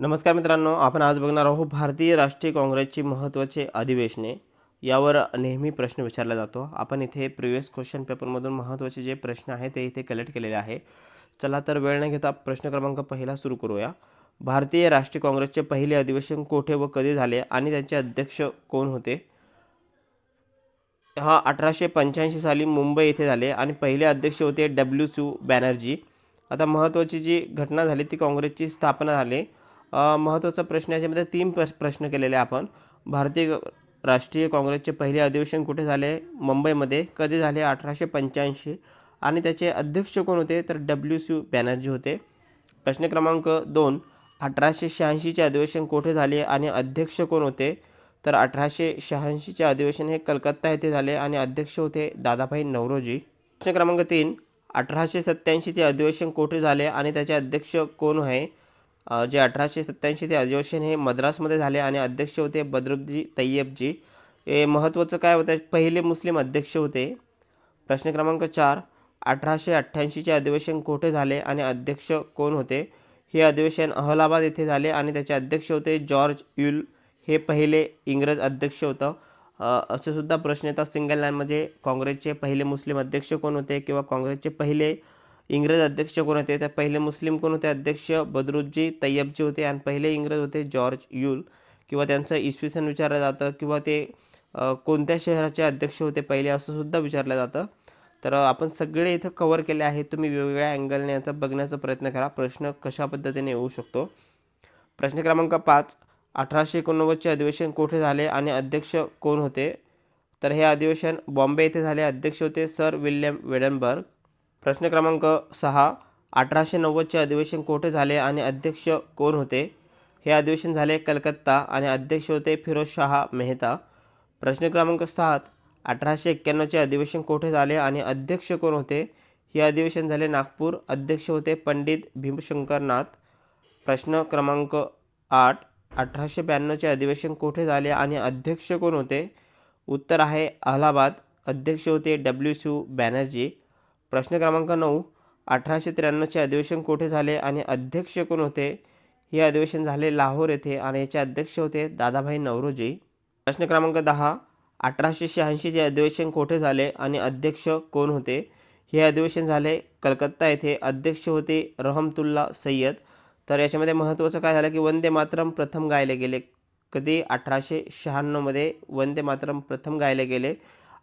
नमस्कार मित्रांनो आपण आज बघणार आहोत भारतीय राष्ट्रीय काँग्रेसची महत्त्वाचे अधिवेशने. यावर नेहमी प्रश्न विचारला जातो. आपण इथे प्रिव्हियस क्वेश्चन पेपरमधून महत्त्वाचे जे प्रश्न आहेत ते इथे कलेक्ट केलेले आहे. चला तर वेळ न घेता प्रश्न क्रमांक पहिला सुरू करूया. भारतीय राष्ट्रीय काँग्रेसचे पहिले अधिवेशन कोठे व कधी झाले आणि त्यांचे अध्यक्ष कोण होते? हा अठराशे पंच्याऐंशी साली मुंबई येथे झाले आणि पहिले अध्यक्ष होते डब्ल्यू सू बॅनर्जी. आता महत्त्वाची जी घटना झाली ती काँग्रेसची स्थापना झाली. महत्त्वाचा प्रश्न याच्यामध्ये तीन प्र प्रश्न केलेले आपण. भारतीय राष्ट्रीय काँग्रेसचे पहिले अधिवेशन कुठे झाले? मुंबईमध्ये. कधी झाले? अठराशे पंच्याऐंशी. आणि त्याचे अध्यक्ष कोण होते? तर डब्ल्यू सी बॅनर्जी होते. प्रश्न क्रमांक दोन. अठराशे शहाऐंशीचे अधिवेशन कोठे झाले आणि अध्यक्ष कोण होते? तर अठराशे शहाऐंशीचे अधिवेशन हे कलकत्ता येथे झाले आणि अध्यक्ष होते दादाभाई नवरोजी. प्रश्न क्रमांक तीन. अठराशे सत्त्याऐंशीचे अधिवेशन कोठे झाले आणि त्याचे अध्यक्ष कोण आहे? जे अठराशे सत्त्याऐंशीचे अधिवेशन हे मद्रासमध्ये झाले आणि अध्यक्ष होते बद्रुद्दी तय्यबजी हे महत्त्वाचं काय होतं? पहिले मुस्लिम अध्यक्ष होते. प्रश्न क्रमांक चार अठराशे अठ्ठ्याऐंशीचे अधिवेशन कोठे झाले आणि अध्यक्ष कोण होते? हे अधिवेशन अहलाबाद येथे झाले आणि त्याचे अध्यक्ष होते जॉर्ज युल. हे पहिले इंग्रज अध्यक्ष होतं. अ, सुद्धा प्रश्न येतात. सिंगल लाईनमध्ये काँग्रेसचे पहिले मुस्लिम अध्यक्ष कोण होते किंवा काँग्रेसचे पहिले इंग्रज अध्यक्ष कोण होते? तर पहिले मुस्लिम कोण होते? अध्यक्ष बदरुद्दी तय्यबजी होते आणि पहिले इंग्रज होते जॉर्ज युल. किंवा त्यांचं इसवी सन विचारलं जातं. किंवा ते कोणत्या शहराचे अध्यक्ष होते पहिले असं सुद्धा विचारलं जातं. तर आपण सगळे इथं कवर केले आहेत. तुम्ही वेगवेगळ्या अँगलने याचा बघण्याचा प्रयत्न करा. प्रश्न कशा पद्धतीने येऊ शकतो? प्रश्न क्रमांक पाच. अठराशे एकोणनव्वदचे अधिवेशन कोठे झाले आणि अध्यक्ष कोण होते? तर हे अधिवेशन बॉम्बे येथे झाले. अध्यक्ष होते सर विल्यम वेडनबर्ग. प्रश्न क्रमांक सहा अठराशे नव्वदचे अधिवेशन कोठे झाले आणि अध्यक्ष कोण होते? हे अधिवेशन झाले कलकत्ता आणि अध्यक्ष होते फिरोज शहा मेहता. प्रश्न क्रमांक सात अठराशे एक्क्याण्णवचे अधिवेशन कोठे झाले आणि अध्यक्ष कोण होते? हे अधिवेशन झाले नागपूर अध्यक्ष होते पंडित भीमशंकर नाथ. प्रश्न क्रमांक आठ अठराशे ब्याण्णवचे अधिवेशन कोठे झाले आणि अध्यक्ष कोण होते? उत्तर आहे अलाहाबाद अध्यक्ष होते डब्ल्यू. सी. बॅनर्जी. प्रश्न क्रमांक नऊ अठराशे त्र्याण्णवचे अधिवेशन कोठे झाले आणि अध्यक्ष कोण होते? हे अधिवेशन झाले लाहोर येथे आणि याचे अध्यक्ष होते दादाभाई नवरोजी. प्रश्न क्रमांक दहा अठराशे शहाऐंशीचे अधिवेशन कोठे झाले आणि अध्यक्ष कोण होते? हे अधिवेशन झाले कलकत्ता येथे. अध्यक्ष होते रहमतुल्ला सय्यद. तर याच्यामध्ये महत्त्वाचं काय झालं की वंदे मातरम प्रथम गायले गेले. कधी? अठराशे शहाण्णवमध्ये वंदे मातरम प्रथम गायले गेले.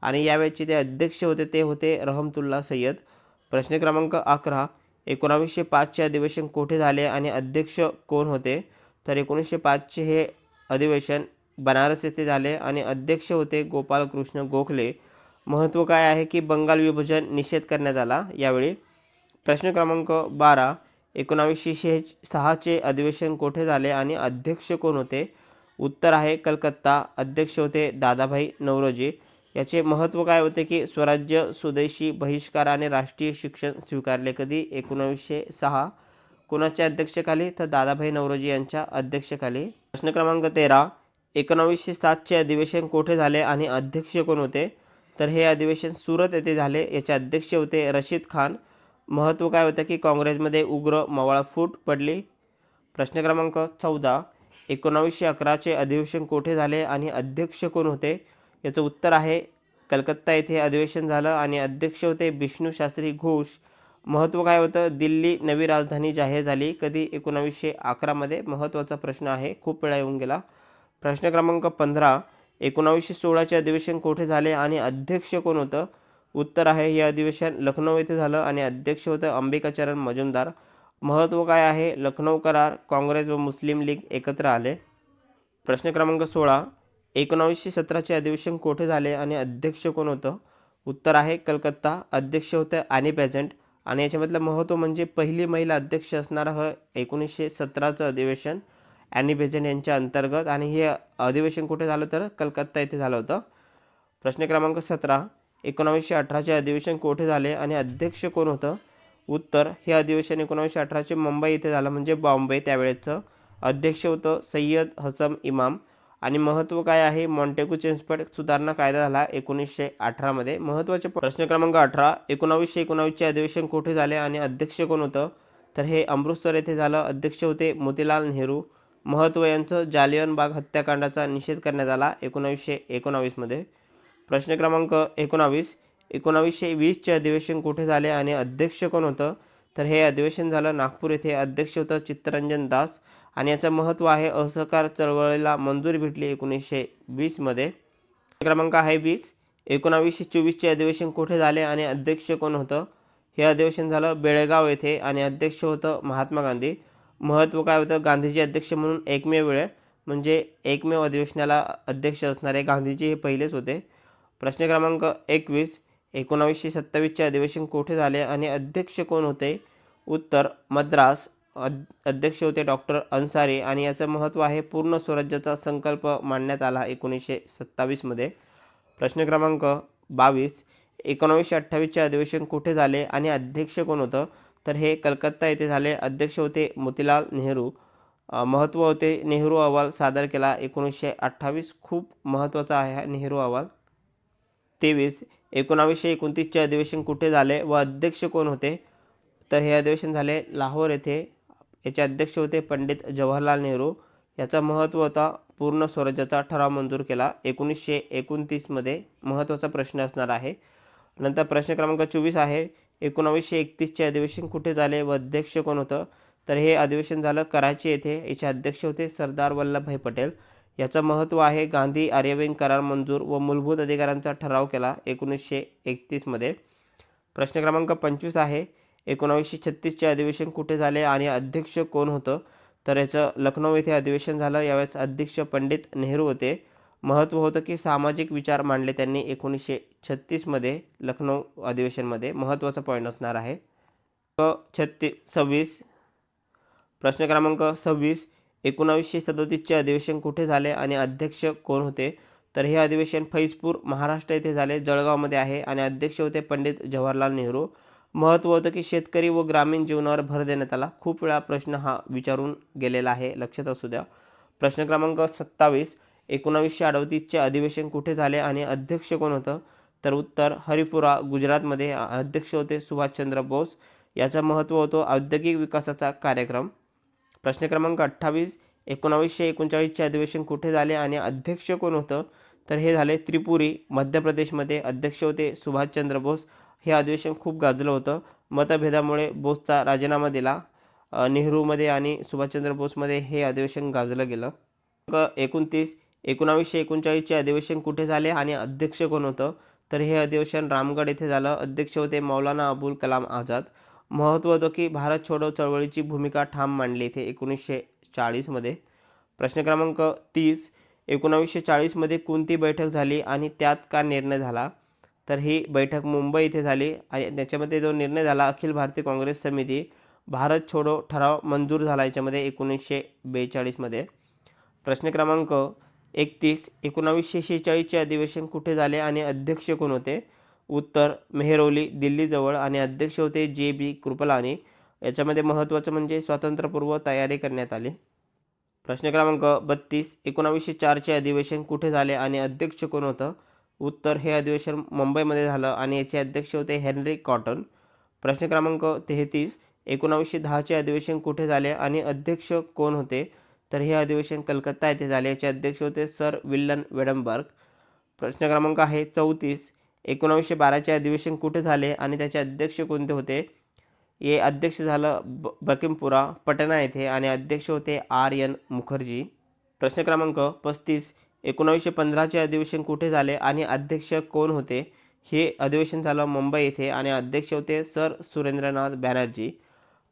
आणि यावेळेचे ते अध्यक्ष होते ते होते रहमतुल्ला सय्यद. प्रश्न क्रमांक अकरा एकोणावीसशे पाचचे अधिवेशन कोठे झाले आणि अध्यक्ष कोण होते? तर एकोणीसशे पाचचे हे अधिवेशन बनारस येथे झाले आणि अध्यक्ष होते गोपालकृष्ण गोखले. महत्त्व काय आहे की बंगाल विभाजन निषेध करण्यात आला? यावेळी प्रश्न क्रमांक बारा एकोणावीसशे शे सहाचे अधिवेशन कोठे झाले आणि अध्यक्ष कोण होते? उत्तर आहे कलकत्ता. अध्यक्ष होते दादाभाई नवरोजी. याचे महत्त्व काय होते की स्वराज्य स्वदेशी बहिष्कार आणि राष्ट्रीय शिक्षण स्वीकारले. कधी? एकोणावीसशे सहा. कोणाच्या अध्यक्षखाली तर दादाभाई नवरोजी यांच्या अध्यक्षखाली प्रश्न क्रमांक तेरा. एकोणावीसशे सातचे अधिवेशन कोठे झाले आणि अध्यक्ष कोण होते? तर हे अधिवेशन सुरत येथे झाले. याचे अध्यक्ष होते रशीद खान. महत्त्व काय होतं की काँग्रेसमध्ये उग्र मवाळा फूट पडली? प्रश्न क्रमांक चौदा. एकोणावीसशे अकराचे अधिवेशन कोठे झाले आणि अध्यक्ष कोण होते? याचं उत्तर आहे कलकत्ता येथे अधिवेशन झालं आणि अध्यक्ष होते विष्णू शास्त्री घोष. महत्त्व काय होतं? दिल्ली नवी राजधानी जाहीर झाली. कधी? एकोणावीसशे अकरामध्ये महत्त्वाचा प्रश्न आहे. खूप वेळा येऊन गेला. प्रश्न क्रमांक पंधरा. एकोणावीसशे सोळाचे अधिवेशन कोठे झाले आणि अध्यक्ष कोण होतं? उत्तर आहे हे अधिवेशन लखनौ येथे झालं आणि अध्यक्ष होतं अंबिकाचरण मजुमदार. महत्त्व काय आहे? लखनौ करार काँग्रेस व मुस्लिम लीग एकत्र आले. प्रश्न क्रमांक सोळा. एकोणावीसशे सतराचे अधिवेशन कोठे झाले आणि अध्यक्ष कोण होतं? उत्तर आहे कलकत्ता. अध्यक्ष होतं ॲनी पेझंट आणि याच्यामधलं महत्त्व म्हणजे पहिली महिला अध्यक्ष असणारं ह एकोणीसशे सतराचं अधिवेशन ॲनी बेझंट यांच्या अंतर्गत. आणि हे अधिवेशन कुठे झालं तर? कलकत्ता येथे झालं होतं. प्रश्न क्रमांक सतरा. एकोणावीसशे अठराचे अधिवेशन कोठे झाले आणि अध्यक्ष कोण होतं? उत्तर हे अधिवेशन एकोणावीसशे अठराचे मुंबई येथे झालं म्हणजे बॉम्बे त्यावेळेचं. अध्यक्ष होतं सय्यद हसम इमाम. आणि महत्त्व काय आहे? मॉन्टेगू चेन्सफर्ड सुधारणा कायदा झाला एकोणीसशे अठरामध्ये महत्त्वाचे प्रश्न क्रमांक अठरा एकोणावीसशे एकोणावीसचे अधिवेशन कुठे झाले आणि अध्यक्ष कोण होतं? तर हे अमृतसर येथे झालं. अध्यक्ष होते मोतीलाल नेहरू. महत्त्व यांचं जालियनबाग हत्याकांडाचा निषेध करण्यात आला एकोणावीसशे एकोणावीसमध्ये प्रश्न क्रमांक एकोणावीस एकोणावीसशे वीसचे अधिवेशन कुठे झाले आणि अध्यक्ष कोण होतं? तर हे अधिवेशन झालं नागपूर येथे. अध्यक्ष होतं चित्तरंजन दास. आणि याचं महत्त्व आहे असहकार चळवळीला मंजुरी भेटली एकोणीसशे वीसमध्ये क्रमांक आहे वीस. एकोणावीसशे चोवीसचे अधिवेशन कुठे झाले आणि अध्यक्ष कोण होतं? हे अधिवेशन झालं बेळगाव येथे आणि अध्यक्ष होतं महात्मा गांधी. महत्त्व काय होतं? गांधीजी अध्यक्ष म्हणून एकमेव वेळ म्हणजे एकमेव अधिवेशनाला अध्यक्ष असणारे गांधीजी हे पहिलेच होते. प्रश्न क्रमांक एकवीस. एकोणावीसशे सत्तावीसचे अधिवेशन कुठे झाले आणि अध्यक्ष कोण होते? उत्तर मद्रास. अध्यक्ष होते डॉक्टर अन्सारी आणि याचं महत्त्व आहे पूर्ण स्वराज्याचा संकल्प मांडण्यात आला एकोणीसशे सत्तावीसमध्ये प्रश्न क्रमांक बावीस एकोणावीसशे अठ्ठावीसचे अधिवेशन कुठे झाले आणि अध्यक्ष कोण होतं? तर हे कलकत्ता येथे झाले. अध्यक्ष होते मोतीलाल नेहरू. महत्त्व होते नेहरू अहवाल सादर केला. एकोणीसशे अठ्ठावीस खूप महत्त्वाचा आहे नेहरू अहवाल. तेवीस एकोणावीसशे एकोणतीसचे अधिवेशन कुठे झाले व अध्यक्ष कोण होते? तर हे अधिवेशन झाले लाहोर येथे. याचे अध्यक्ष होते पंडित जवाहरलाल नेहरू. याचा महत्त्व होता पूर्ण स्वराज्याचा ठराव मंजूर केला. एकोणीसशे एकोणतीसमध्ये महत्त्वाचा प्रश्न असणार आहे. नंतर प्रश्न क्रमांक चोवीस आहे. एकोणावीसशे एकतीसचे अधिवेशन कुठे झाले व अध्यक्ष कोण होतं? तर हे अधिवेशन झालं कराची येथे. याचे अध्यक्ष होते सरदार वल्लभभाई पटेल. याचं महत्त्व आहे गांधी आर्यविन करार मंजूर व मूलभूत अधिकारांचा ठराव केला एकोणीसशे एकतीसमध्ये प्रश्न क्रमांक पंचवीस आहे. एकोणावीसशे छत्तीसचे अधिवेशन कुठे झाले आणि अध्यक्ष कोण होतं? तर याचं लखनौ येथे अधिवेशन झालं. यावेळेस अध्यक्ष पंडित नेहरू होते. महत्त्व होतं की सामाजिक विचार मांडले त्यांनी एकोणीसशे छत्तीसमध्ये लखनौ अधिवेशनमध्ये महत्त्वाचा पॉईंट असणार आहे. क छत्तीस सव्वीस. प्रश्न क्रमांक सव्वीस. एकोणावीसशे सदोतीसचे अधिवेशन कुठे झाले आणि अध्यक्ष कोण होते? तर हे अधिवेशन फैजपूर महाराष्ट्र येथे झाले. जळगावमध्ये आहे आणि अध्यक्ष होते पंडित जवाहरलाल नेहरू. महत्त्व होतं की शेतकरी व ग्रामीण जीवनावर भर देण्यात आला. खूप वेळा प्रश्न हा विचारून गेलेला आहे. लक्षात असू द्या. प्रश्न क्रमांक सत्तावीस एकोणावीसशे अडतीसचे अधिवेशन कुठे झाले आणि अध्यक्ष कोण होतं? तर उत्तर हरिपुरा गुजरातमध्ये अध्यक्ष होते सुभाषचंद्र बोस. याचं महत्त्व होतो औद्योगिक विकासाचा कार्यक्रम. प्रश्न क्रमांक अठ्ठावीस एकोणावीसशे एकोणचाळीसचे अधिवेशन कुठे झाले आणि अध्यक्ष कोण होतं? तर हे झाले त्रिपुरी मध्य प्रदेशमध्ये अध्यक्ष होते सुभाषचंद्र बोस. हे अधिवेशन खूप गाजलं होतं. मतभेदामुळे बोसचा राजीनामा दिला. नेहरूमध्ये आणि सुभाषचंद्र बोसमध्ये हे अधिवेशन गाजलं गेलं. एकोणतीस एकोणावीसशे एकोणचाळीसचे अधिवेशन कुठे झाले आणि अध्यक्ष कोण होतं? तर हे अधिवेशन रामगड येथे झालं. अध्यक्ष होते मौलाना अबुल कलाम आझाद. महत्त्व होतं की भारत छोडो चळवळीची भूमिका ठाम मांडली इथे एकोणीसशे चाळीसमध्ये. प्रश्न क्रमांक तीस एकोणावीसशे चाळीसमध्ये कोणती बैठक झाली आणि त्यात का निर्णय झाला? तर ही बैठक मुंबई इथे झाली आणि त्याच्यामध्ये जो निर्णय झाला अखिल भारतीय काँग्रेस समिती भारत छोडो ठराव मंजूर झाला याच्यामध्ये एकोणीसशे बेचाळीसमध्ये. प्रश्न क्रमांक एकतीस एकोणावीसशे शेहेचाळीसचे अधिवेशन कुठे झाले आणि अध्यक्ष कोण होते? उत्तर मेहरौली दिल्लीजवळ आणि अध्यक्ष होते जे बी कृपलानी. याच्यामध्ये महत्त्वाचं म्हणजे स्वातंत्र्यपूर्व तयारी करण्यात आली. प्रश्न क्रमांक बत्तीस एकोणावीसशे चारचे अधिवेशन कुठे झाले आणि अध्यक्ष कोण होतं? उत्तर हे अधिवेशन मुंबईमध्ये झालं आणि याचे अध्यक्ष होते हेनरी कॉटन. प्रश्न क्रमांक तेहतीस एकोणावीसशे दहाचे अधिवेशन कुठे झाले आणि अध्यक्ष कोण होते? तर हे अधिवेशन कलकत्ता येथे झाले. याचे अध्यक्ष होते सर विल्लन वेडनबर्ग. प्रश्न क्रमांक आहे चौतीस एकोणावीसशे बाराचे अधिवेशन कुठे झाले आणि त्याचे अध्यक्ष कोणते होते? हे अध्यक्ष झालं ब बकिमपुरा पटना येथे आणि अध्यक्ष होते आर एन मुखर्जी. प्रश्न क्रमांक पस्तीस एकोणावीसशे पंधराचे अधिवेशन कुठे झाले आणि अध्यक्ष कोण होते? हे अधिवेशन झालं मुंबई येथे आणि अध्यक्ष होते सर सुरेंद्रनाथ बॅनर्जी.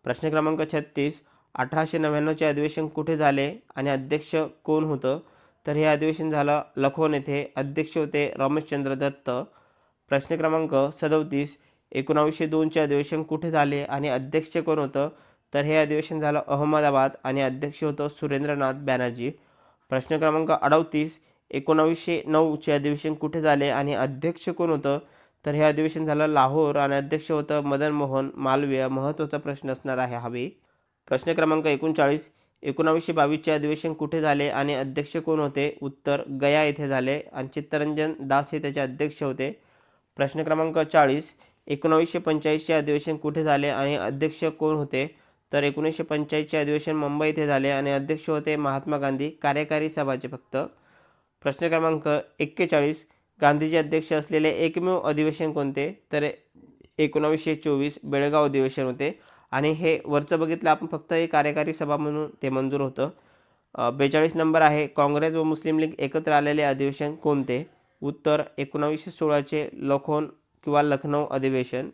प्रश्न क्रमांक छत्तीस अठराशे नव्याण्णवचे अधिवेशन कुठे झाले आणि अध्यक्ष कोण होतं? तर हे अधिवेशन झालं लखोन येथे. अध्यक्ष होते रमेशचंद्र दत्त. प्रश्न क्रमांक सदोतीस एकोणावीसशे दोनचे अधिवेशन कुठे झाले आणि अध्यक्ष कोण होतं? तर हे अधिवेशन झालं अहमदाबाद आणि अध्यक्ष होतं सुरेंद्रनाथ बॅनर्जी. प्रश्न क्रमांक अडतीस एकोणावीसशे नऊचे अधिवेशन कुठे झाले आणि अध्यक्ष कोण होतं? तर हे अधिवेशन झालं लाहोर आणि अध्यक्ष होतं मदन मोहन मालवीय. महत्त्वाचा प्रश्न असणार आहे हवे प्रश्न क्रमांक एकोणचाळीस एकोणावीसशे बावीसचे अधिवेशन कुठे झाले आणि अध्यक्ष कोण होते? उत्तर गया येथे झाले आणि चित्तरंजन दास हे त्याचे अध्यक्ष होते. प्रश्न क्रमांक चाळीस एकोणावीसशे पंचेचाळीसचे अधिवेशन कुठे झाले आणि अध्यक्ष कोण होते? तर एकोणीसशे पंच्याऐंशी अधिवेशन मुंबई येथे झाले आणि अध्यक्ष होते महात्मा गांधी कार्यकारी सभाचे फक्त. प्रश्न क्रमांक एक्केचाळीस गांधीजी अध्यक्ष असलेले एकमेव अधिवेशन कोणते? तर एकोणावीसशे चोवीस बेळगाव अधिवेशन होते. आणि हे वरचं बघितलं आपण फक्त हे कार्यकारी सभा म्हणून ते मंजूर होतं. बेचाळीस नंबर आहे काँग्रेस व मुस्लिम लीग एकत्र आलेले अधिवेशन कोणते? उत्तर एकोणावीसशे सोळाचे लखोन किंवा लखनौ अधिवेशन.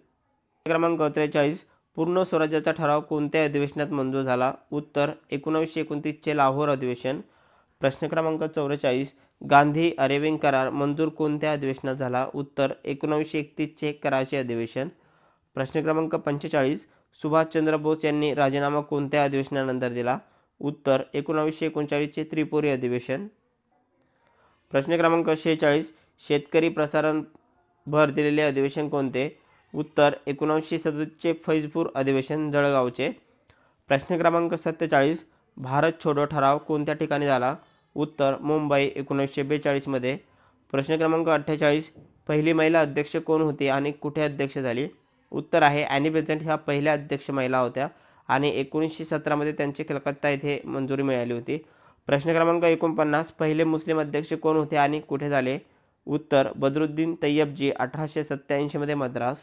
क्रमांक त्रेचाळीस पूर्ण स्वराज्याचा ठराव कोणत्या अधिवेशनात मंजूर झाला? उत्तर एकोणावीसशे एकोणतीसचे लाहोर अधिवेशन प्रश्न क्रमांक चौवेचाळीस गांधी अरेविंग करार मंजूर कोणत्या अधिवेशनात झाला? उत्तर एकोणावीसशे एकतीसचे कराचे अधिवेशन प्रश्न क्रमांक पंचेचाळीस सुभाषचंद्र बोस यांनी राजीनामा कोणत्या अधिवेशनानंतर दिला? उत्तर एकोणावीसशे एकोणचाळीसचे त्रिपुरी अधिवेशन प्रश्न क्रमांक शेहेचाळीस शेतकरी प्रसारण भर दिलेले अधिवेशन कोणते? उत्तर एकोणीसशे सदतीसचे फैजपूर अधिवेशन जळगावचे. प्रश्न क्रमांक सत्तेचाळीस भारत छोडो ठराव कोणत्या ठिकाणी झाला? उत्तर मुंबई एकोणीसशे बेचाळीसमध्ये प्रश्न क्रमांक अठ्ठेचाळीस पहिली महिला अध्यक्ष कोण होती आणि कुठे अध्यक्ष झाली? उत्तर आहे ॲनी बेझंट ह्या पहिल्या अध्यक्ष महिला होत्या आणि एकोणीसशे सतरामध्ये त्यांची कलकत्ता येथे मंजुरी मिळाली होती. प्रश्न क्रमांक एकोणपन्नास पहिले मुस्लिम अध्यक्ष कोण होते आणि कुठे झाले? उत्तर बदरुद्दीन तय्यबजी अठराशे सत्त्याऐंशीमध्ये मद्रास.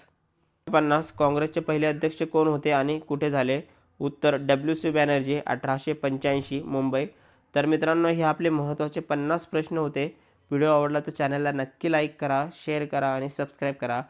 पन्नास काँग्रेसचे पहिले अध्यक्ष कोण होते आणि कुठे झाले? उत्तर डब्ल्यू सी बॅनर्जी अठराशे पंच्याऐंशी मुंबई. तर मित्रांनो हे आपले महत्त्वाचे पन्नास प्रश्न होते. व्हिडिओ आवडला तर चॅनलला नक्की लाईक करा शेअर करा आणि सबस्क्राईब करा.